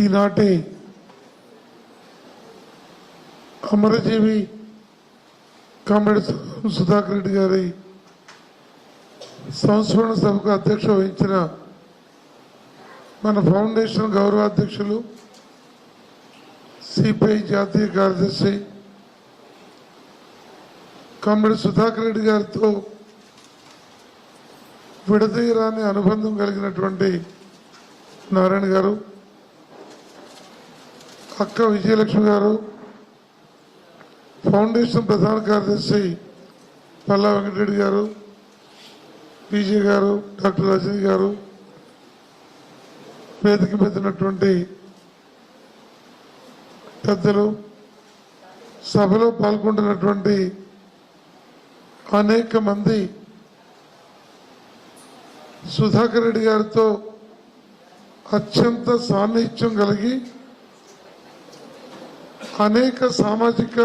ఈనాటి అమరజీవి కామ్రేడ్ సుధాకర్ రెడ్డి గారి సంస్మరణ సభకు అధ్యక్ష వహించిన మన ఫౌండేషన్ గౌరవ అధ్యక్షులు సిపిఐ జాతీయ కార్యదర్శి కామ్రేడ్ సుధాకర్ రెడ్డి గారితో విడదీయరాని అనుబంధం కలిగినటువంటి నారాయణ గారు అక్క విజయలక్ష్మి గారు ఫౌండేషన్ ప్రధాన కార్యదర్శి పల్లా వెంకటరెడ్డి గారు పీజే గారు డాక్టర్ రజనీ గారు వేదిక పెట్టినటువంటి పెద్దలు సభలో పాల్గొంటున్నటువంటి అనేక మంది సుధాకర్ రెడ్డి గారితో అత్యంత సాన్నిహిత్యం కలిగి అనేక సామాజిక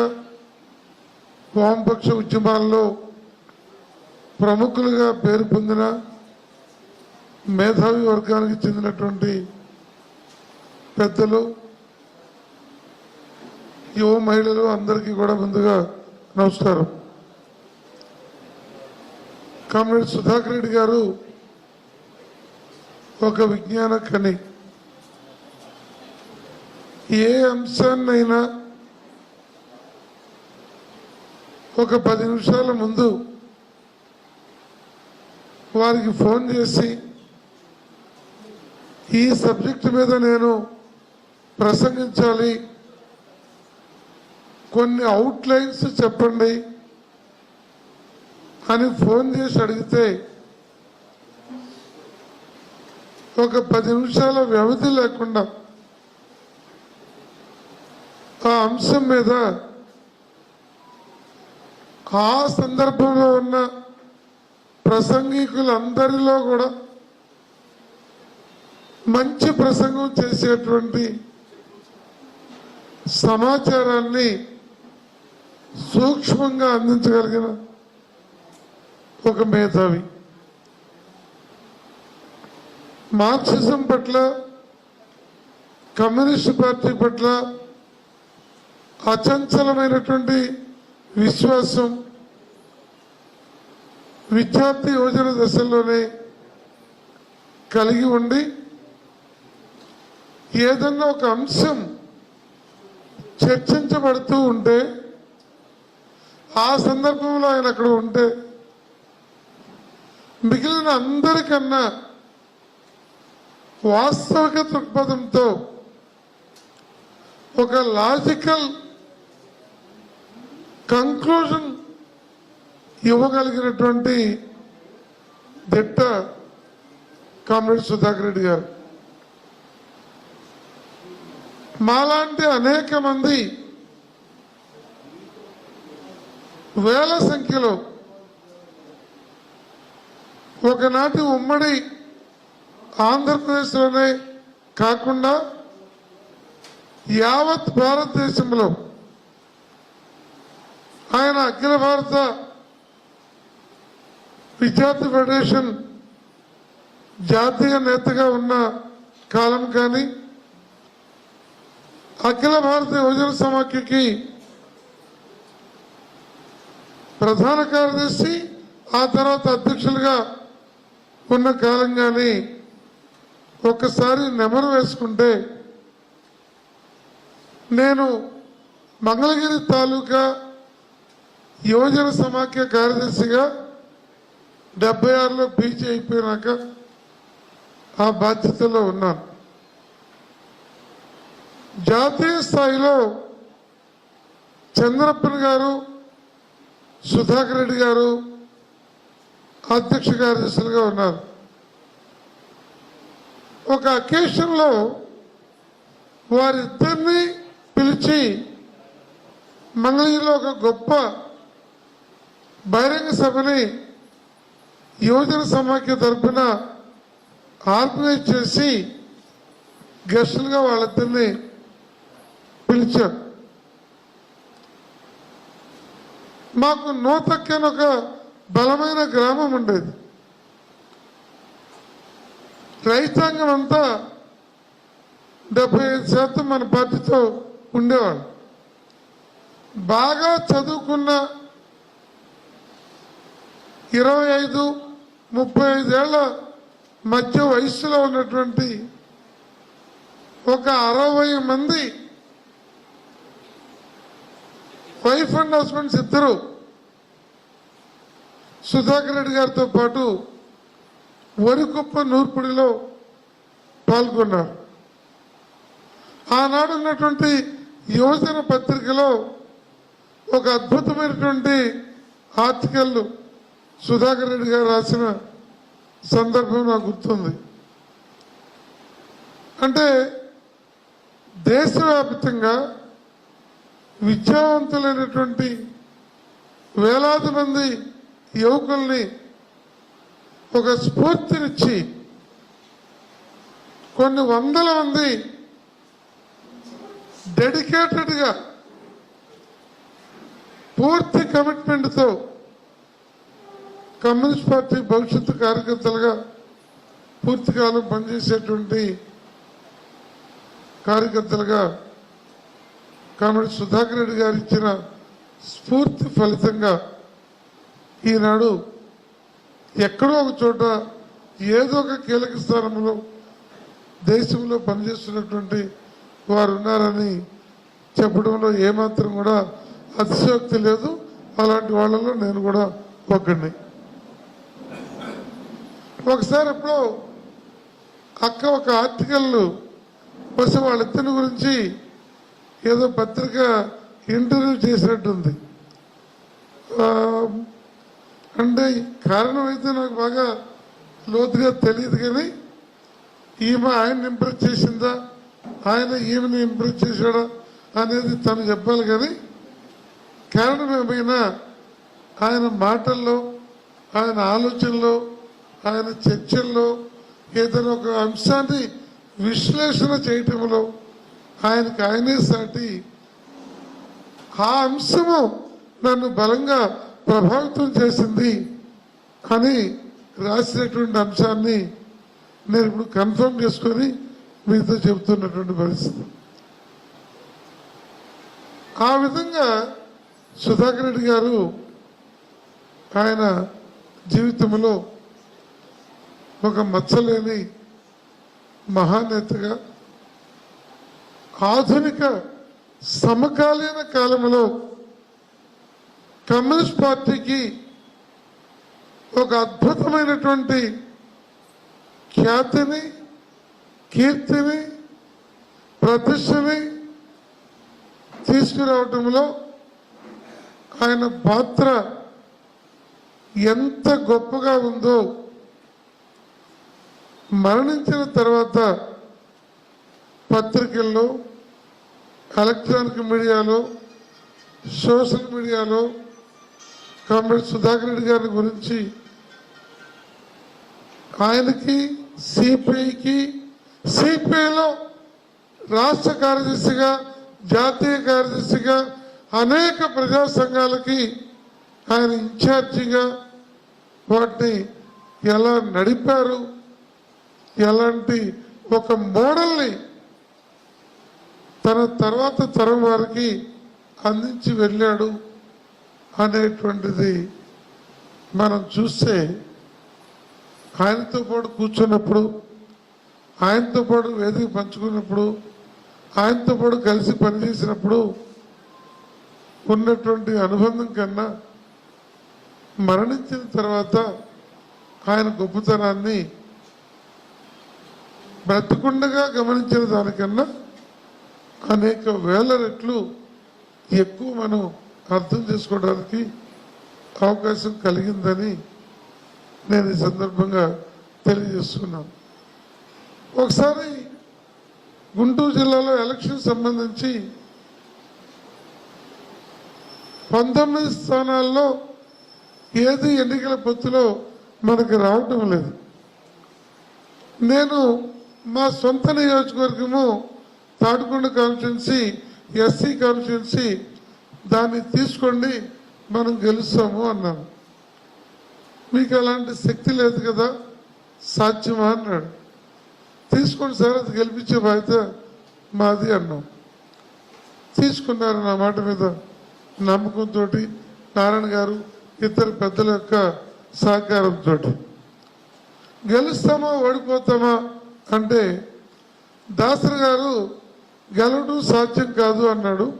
వామపక్ష ఉద్యమాల్లో ప్రముఖులుగా పేరు పొందిన మేధావి వర్గానికి చెందినటువంటి పెద్దలు యువ మహిళలు అందరికీ కూడా ముందుగా నమస్కారం. కామ్రేడ్ సుధాకర్ రెడ్డి గారు ఒక విజ్ఞాన కని. ఏ అంశాన్నైనా ఒక పది నిమిషాల ముందు వారికి ఫోన్ చేసి ఈ సబ్జెక్టు మీద నేను ప్రసంగించాలి. కొన్ని అవుట్లైన్స్ చెప్పండి అని ఫోన్ చేసి అడిగితే ఒక పది నిమిషాల వ్యవధి లేకుండా ఆ అంశం మీద ఆ సందర్భంలో ఉన్న ప్రసంగికులందరిలో కూడా మంచి ప్రసంగం చేసేటువంటి సమాచారాన్ని సూక్ష్మంగా అందించగలిగిన ఒక మేధావి. మార్క్సిజం పట్ల కమ్యూనిస్ట్ పార్టీ పట్ల అచంచలమైనటువంటి విశ్వాసం విద్యార్థి యువజన దశల్లోనే కలిగి ఉండి ఏదన్నా ఒక అంశం చర్చించబడుతూ ఉంటే ఆ సందర్భంలో ఆయన అక్కడ ఉంటే మిగిలిన అందరికన్నా వాస్తవిక దృక్పథంతో ఒక లాజికల్ కంక్లూజన్ ఇవ్వగలిగినటువంటి దిట్ట కామ్రేడ్ సుధాకర్ రెడ్డి గారు. మాలాంటి అనేక మంది వేల సంఖ్యలో ఒకనాటి ఉమ్మడి ఆంధ్రప్రదేశ్లోనే కాకుండా యావత్ భారతదేశంలో ఆయన అఖిల భారత విద్యార్థి ఫెడరేషన్ జాతీయ నేతగా ఉన్న కాలం కానీ అఖిల భారత యువజన సమాఖ్యకి ప్రధాన కార్యదర్శి ఆ తర్వాత అధ్యక్షులుగా ఉన్న కాలం కానీ ఒక్కసారి నెమరు వేసుకుంటే నేను మంగళగిరి తాలూకా యువజన సమాఖ్య కార్యదర్శిగా డెబ్బై ఆరులో పీజీ అయిపోయినాక ఆ బాధ్యతలో ఉన్నాను. జాతీయ స్థాయిలో చంద్రప్పన్ గారు సుధాకర్ రెడ్డి గారు అధ్యక్ష కార్యదర్శులుగా ఉన్నారు. ఒక అకేషన్లో వారిద్దరిని పిలిచి మంగళగిరిలో ఒక గొప్ప బహిరంగ సభని యువజన సమాఖ్య తరఫున ఆర్గనైజ్ చేసి గెస్టులుగా వాళ్ళిద్దరిని పిలిచారు. మాకు నూతక్కి ఒక బలమైన గ్రామం ఉండేది. రైతాంగం అంతా డెబ్బై ఐదు శాతం మన పార్టీతో ఉండేవాళ్ళు. బాగా చదువుకున్న ఇరవై ఐదు ముప్పై ఐదేళ్ళ మధ్య వయస్సులో ఉన్నటువంటి ఒక అరవై మంది వైఫ్ అండ్ హస్బెండ్స్ ఇద్దరు సుధాకర్ రెడ్డి గారితో పాటు వరికుప్ప నూర్పుడిలో పాల్గొన్నారు. ఆనాడు ఉన్నటువంటి యువజన పత్రికలో ఒక అద్భుతమైనటువంటి ఆర్టికల్ సుధాకర్ రెడ్డి గారు రాసిన సందర్భం నాకు గుర్తుంది. అంటే దేశవ్యాప్తంగా విద్యావంతులైనటువంటి వేలాది మంది యువకుల్ని ఒక స్ఫూర్తినిచ్చి కొన్ని వందల మంది డెడికేటెడ్గా పూర్తి కమిట్మెంట్తో కమ్యూనిస్ట్ పార్టీ భవిష్యత్తు కార్యకర్తలుగా పూర్తికాలం పనిచేసేటువంటి కార్యకర్తలుగా కామెడీ సుధాకర్ రెడ్డి గారు ఇచ్చిన స్ఫూర్తి ఫలితంగా ఈనాడు ఎక్కడో ఒక చోట ఏదో ఒక కీలక స్థానంలో దేశంలో పనిచేస్తున్నటువంటి వారు ఉన్నారని చెప్పడంలో ఏమాత్రం కూడా అతిశయోక్తి లేదు. అలాంటి వాళ్ళలో నేను కూడా ఒకడిని ఒకసారి ఎప్పుడో అక్క ఒక ఆర్టికల్ వాళ్ళ వాళ్ళిద్దరి గురించి ఏదో పత్రిక ఇంటర్వ్యూ చేసినట్టుంది. అంటే కారణం అయితే నాకు బాగా లోతుగా తెలియదు కానీ ఈమె ఆయన్ని ఇంప్రెస్ చేసిందా? ఆయన ఈమెను ఇంప్రెస్ చేశాడా? అనేది తను చెప్పాలి కానీ కారణం ఏమైనా ఆయన మాటల్లో ఆయన ఆలోచనలో ఆయన చర్చల్లో ఏదైనా ఒక అంశాన్ని విశ్లేషణ చేయటంలో ఆయనకు ఆయనే సాటి. ఆ అంశము నన్ను బలంగా ప్రభావితం చేసింది అని రాసినటువంటి అంశాన్ని నేను ఇప్పుడు కన్ఫర్మ్ చేసుకొని మీతో చెబుతున్నటువంటి పరిస్థితి. ఆ విధంగా సుధాకర్ రెడ్డి గారు ఆయన జీవితంలో ఒక మచ్చలేని మహానేతగా ఆధునిక సమకాలీన కాలంలో కమ్యూనిస్ట్ పార్టీకి ఒక అద్భుతమైనటువంటి ఖ్యాతిని కీర్తిని ప్రతిష్టని తీసుకురావటంలో ఆయన పాత్ర ఎంత గొప్పగా ఉందో మరణించిన తర్వాత పత్రికల్లో ఎలక్ట్రానిక్ మీడియాలో సోషల్ మీడియాలో కామ్రేడ్ సుధాకర్ రెడ్డి గారి గురించి ఆయనకి సిపిఐకి సిపిఐలో రాష్ట్ర కార్యదర్శిగా జాతీయ కార్యదర్శిగా అనేక ప్రజా సంఘాలకి ఆయన ఇన్ఛార్జిగా వాటిని ఎలా నడిపారు? ఎలాంటి ఒక మోడల్ని తన తర్వాత తరం వారికి అందించి వెళ్ళాడు అనేటువంటిది మనం చూస్తే ఆయనతో పాటు కూర్చున్నప్పుడు ఆయనతో పాటు వేదిక పంచుకున్నప్పుడు ఆయనతో పాటు కలిసి పనిచేసినప్పుడు ఉన్నటువంటి అనుబంధం కన్నా మరణించిన తర్వాత ఆయన గొప్పతనాన్ని బ్రతకుండగా గమనించిన దానికన్నా అనేక వేల రెట్లు ఎక్కువ మనం అర్థం చేసుకోవడానికి అవకాశం కలిగిందని నేను ఈ సందర్భంగా తెలియజేస్తున్నాను. ఒకసారి గుంటూరు జిల్లాలో ఎలక్షన్ సంబంధించి పంతొమ్మిది స్థానాల్లో ఏది ఎన్నికల పొత్తులో మనకు రావటం లేదు. నేను మా సొంత నియోజకవర్గము తాటికొండ కాన్స్టిట్యున్సీ ఎస్సీ కాన్స్టిట్యున్సీ దాన్ని తీసుకోండి మనం గెలుస్తాము అన్నాను. మీకు అలాంటి శక్తి లేదు కదా సాధ్యమా అన్నాడు. తీసుకోండి సార్ అది గెలిపించే బాధ్యత మాది అన్నాం. తీసుకున్నారు నా మాట మీద నమ్మకంతో నారాయణ గారు ఇద్దరు పెద్దల యొక్క సహకారంతో గెలుస్తామా ఓడిపోతామా అంటే దాసరి గారు గెలవడం సాధ్యం కాదు అన్నాడు.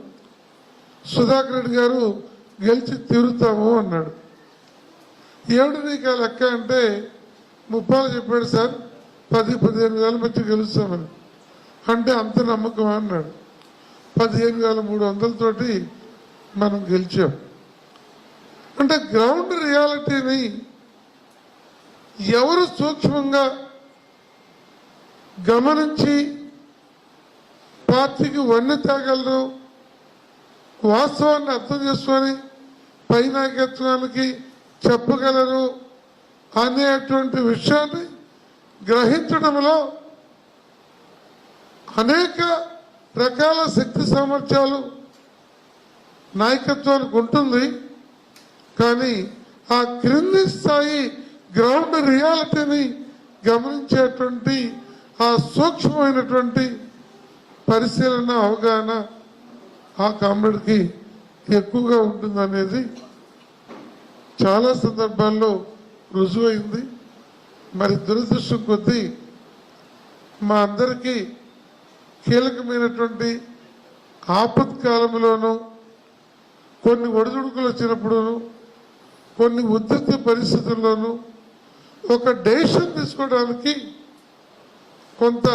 సుధాకర్ రెడ్డి గారు గెలిచి తీరుతాము అన్నాడు. ఏడు నీకు ఆ లెక్క అంటే ముప్పాలు చెప్పాడు సార్ పది పదిహేను వేల మధ్య గెలుస్తామని. అంటే అంత నమ్మకం అన్నాడు. పదిహేను వేల మూడు వందలతోటి మనం గెలిచాం. అంటే గ్రౌండ్ రియాలిటీని ఎవరు సూక్ష్మంగా గమనించి పార్టీకి వన్నె తేగలరు. వాస్తవాన్ని అర్థం చేసుకొని పై నాయకత్వానికి చెప్పగలరు అనేటువంటి విషయాన్ని గ్రహించడంలో అనేక రకాల శక్తి సామర్థ్యాలు నాయకత్వానికి ఉంటుంది. కానీ ఆ క్రింది స్థాయి గ్రౌండ్ రియాలిటీని గమనించేటువంటి ఆ సూక్ష్మమైనటువంటి పరిశీలన అవగాహన ఆ కామ్రేడ్కి ఎక్కువగా ఉంటుందనేది చాలా సందర్భాల్లో రుజువైంది. మరి దురదృష్టం కొద్దీ మా అందరికీ కీలకమైనటువంటి ఆపత్కాలంలోనూ కొన్ని ఒడిదుడుకులు వచ్చినప్పుడును కొన్ని ఉద్ధృత పరిస్థితుల్లోనూ ఒక డెసిషన్ తీసుకోవడానికి కొంత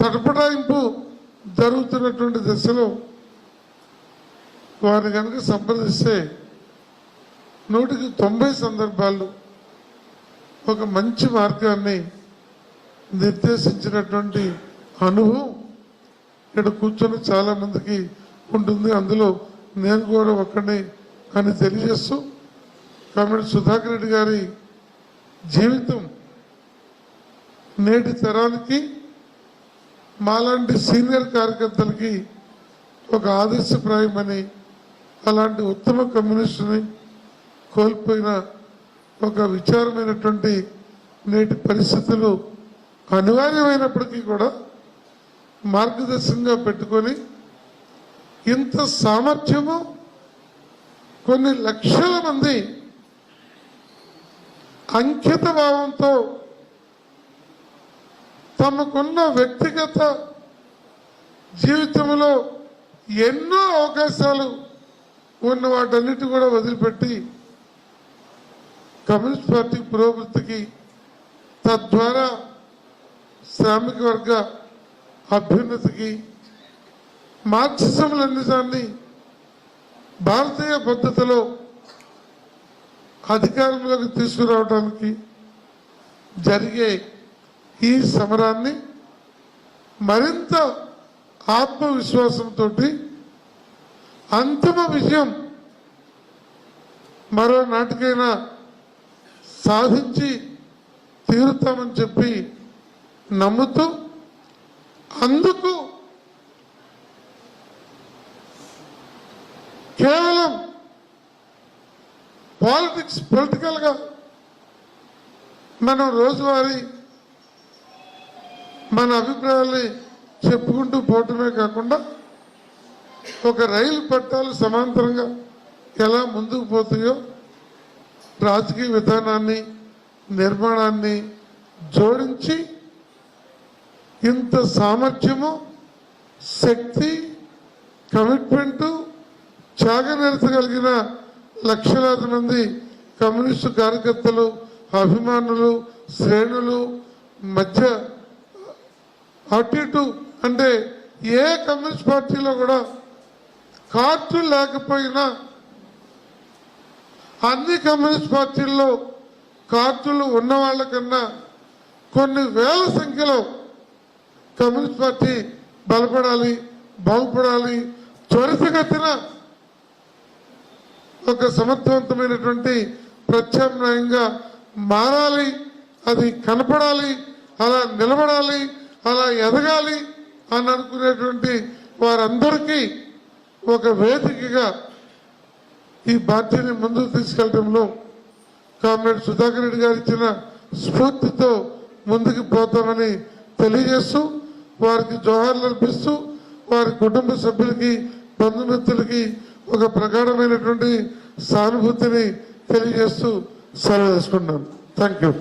తటపటాయింపు జరుగుతున్నటువంటి దశలో వారిని కనుక సంప్రదిస్తే నూటికి తొంభై సందర్భాల్లో ఒక మంచి మార్గాన్ని నిర్దేశించినటువంటి అనుభవం ఇక్కడ కూర్చొని చాలామందికి ఉంటుంది. అందులో నేను కూడా ఒక్కడిని అని తెలియజేస్తూ కాబట్టి సుధాకర్ రెడ్డి గారి జీవితం నేటి తరానికి మాలాంటి సీనియర్ కార్యకర్తలకి ఒక ఆదర్శప్రాయమని అలాంటి ఉత్తమ కమ్యూనిస్టుని కోల్పోయిన ఒక విచారమైనటువంటి నేటి పరిస్థితులు అనివార్యమైనప్పటికీ కూడా మార్గదర్శకంగా పెట్టుకొని ఇంత సామర్థ్యము కొన్ని లక్షల మంది అంకిత భావంతో తమకున్న వ్యక్తిగత జీవితంలో ఎన్నో అవకాశాలు ఉన్న వాటన్నిటి కూడా వదిలిపెట్టి కమ్యూనిస్ట్ పార్టీ పురోభివృద్ధికి తద్వారా శ్రామిక వర్గ అభ్యున్నతికి మార్క్సిజం లెనిజాన్ని భారతీయ పద్ధతిలో అధికారంలోకి తీసుకురావడానికి జరిగే ఈ సమరాన్ని మరింత ఆత్మవిశ్వాసంతో అంతిమ విజయం మరో నాటికైనా సాధించి తీరుతామని చెప్పి నమ్ముతూ అందుకు కేవలం పాలిటిక్స్ పొలిటికల్గా మనం రోజువారీ మన అభిప్రాయాలు చెప్పుకుంటూ పోవటమే కాకుండా ఒక రైలు పట్టాలు సమాంతరంగా ఎలా ముందుకు పోతాయో రాజకీయ విధానాన్ని నిర్మాణాన్ని జోడించి ఇంత సామర్థ్యము శక్తి కమిట్మెంటు త్యాగనిరత కలిగిన లక్షలాది మంది కమ్యూనిస్టు కార్యకర్తలు అభిమానులు శ్రేణులు మధ్య అటు టూ అంటే ఏ కమ్యూనిస్ట్ పార్టీలో కూడా కార్డు లేకపోయినా అన్ని కమ్యూనిస్ట్ పార్టీల్లో కార్డులు ఉన్న వాళ్ళకన్నా కొన్ని వేల సంఖ్యలో కమ్యూనిస్ట్ పార్టీ బలపడాలి బాగుపడాలి త్వరితగతిన ఒక సమర్థవంతమైనటువంటి ప్రత్యామ్నాయంగా మారాలి అది కనపడాలి అలా నిలబడాలి అలా ఎదగాలి అని అనుకునేటువంటి వారందరికీ ఒక వేదికగా ఈ పార్టీని ముందుకు తీసుకెళ్ళడంలో కామ్రేడ్ సుధాకర్ రెడ్డి గారు ఇచ్చిన స్ఫూర్తితో ముందుకు పోతామని తెలియజేస్తూ వారికి జోహార్లు అర్పిస్తూ వారి కుటుంబ సభ్యులకి బంధుమిత్రులకి ఒక ప్రగాఢమైనటువంటి సానుభూతిని తెలియజేస్తూ సెలవు తీసుకున్నాను థ్యాంక్ యూ